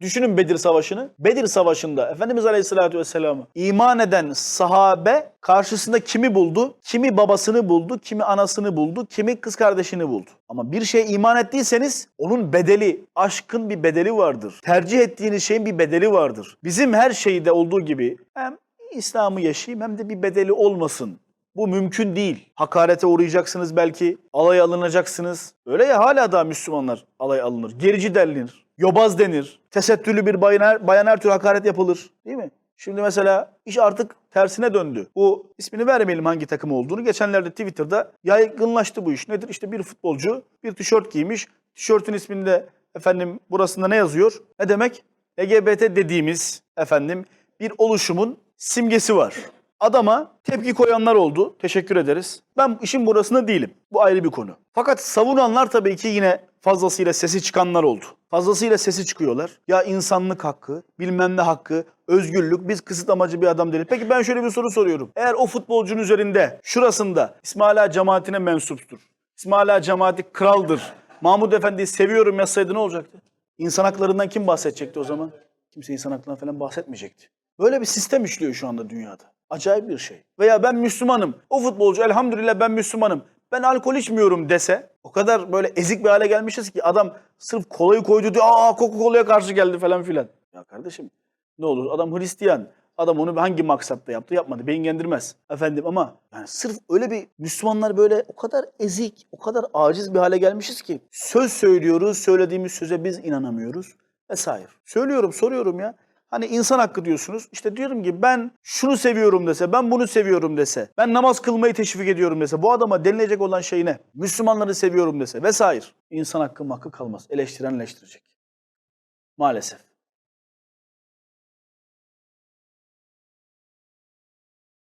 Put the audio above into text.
Düşünün Bedir Savaşı'nı. Bedir Savaşı'nda Efendimiz Aleyhisselatü Vesselam'ı iman eden sahabe karşısında kimi buldu? Kimi babasını buldu, kimi anasını buldu, kimi kız kardeşini buldu. Ama bir şeye iman ettiyseniz onun bedeli, aşkın bir bedeli vardır. Tercih ettiğiniz şeyin bir bedeli vardır. Bizim her şeyde olduğu gibi hem İslam'ı yaşayayım hem de bir bedeli olmasın. Bu mümkün değil. Hakarete uğrayacaksınız belki, alay alınacaksınız. Öyle ya hala daha Müslümanlar alay alınır. Gerici denilir, yobaz denir, tesettürlü bir bayan her, bayan her türlü hakaret yapılır. Değil mi? Şimdi mesela iş artık tersine döndü. Bu ismini vermeyelim hangi takım olduğunu. Geçenlerde Twitter'da yaygınlaştı bu iş. Nedir? İşte bir futbolcu bir tişört giymiş. Tişörtün isminde efendim burasında ne yazıyor? Ne demek? LGBT dediğimiz efendim bir oluşumun simgesi var. Adama tepki koyanlar oldu. Teşekkür ederiz. Ben işin burasında değilim. Bu ayrı bir konu. Fakat savunanlar tabii ki yine fazlasıyla sesi çıkanlar oldu. Fazlasıyla sesi çıkıyorlar. Ya insanlık hakkı, bilmem ne hakkı, özgürlük, biz kısıt amacı bir adam değiliz. Peki ben şöyle bir soru soruyorum. Eğer o futbolcunun üzerinde, şurasında İsmaila cemaatine mensuptur. İsmaila cemaati kraldır. Mahmud Efendi'yi seviyorum yazsaydı ne olacaktı? İnsan haklarından kim bahsedecekti o zaman? Kimse insan haklarından falan bahsetmeyecekti. Böyle bir sistem işliyor şu anda dünyada. Acayip bir şey. Veya ben Müslümanım. O futbolcu elhamdülillah ben Müslümanım. Ben alkol içmiyorum dese o kadar böyle ezik bir hale gelmişiz ki adam sırf kolayı koydu diye aa Coca-Cola'ya karşı geldi falan filan. Ya kardeşim ne olur adam Hristiyan. Adam onu hangi maksatla yaptı yapmadı. Beyin gendirmez. Efendim ama yani sırf öyle bir Müslümanlar böyle o kadar ezik, o kadar aciz bir hale gelmişiz ki söz söylüyoruz, söylediğimiz söze biz inanamıyoruz vesaire. Söylüyorum, soruyorum ya. Hani insan hakkı diyorsunuz. İşte diyorum ki ben şunu seviyorum dese, ben bunu seviyorum dese, ben namaz kılmayı teşvik ediyorum dese, bu adama denilecek olan şey ne? Müslümanları seviyorum dese vesaire. İnsan hakkı hakkı kalmaz. Eleştiren eleştirecek. Maalesef.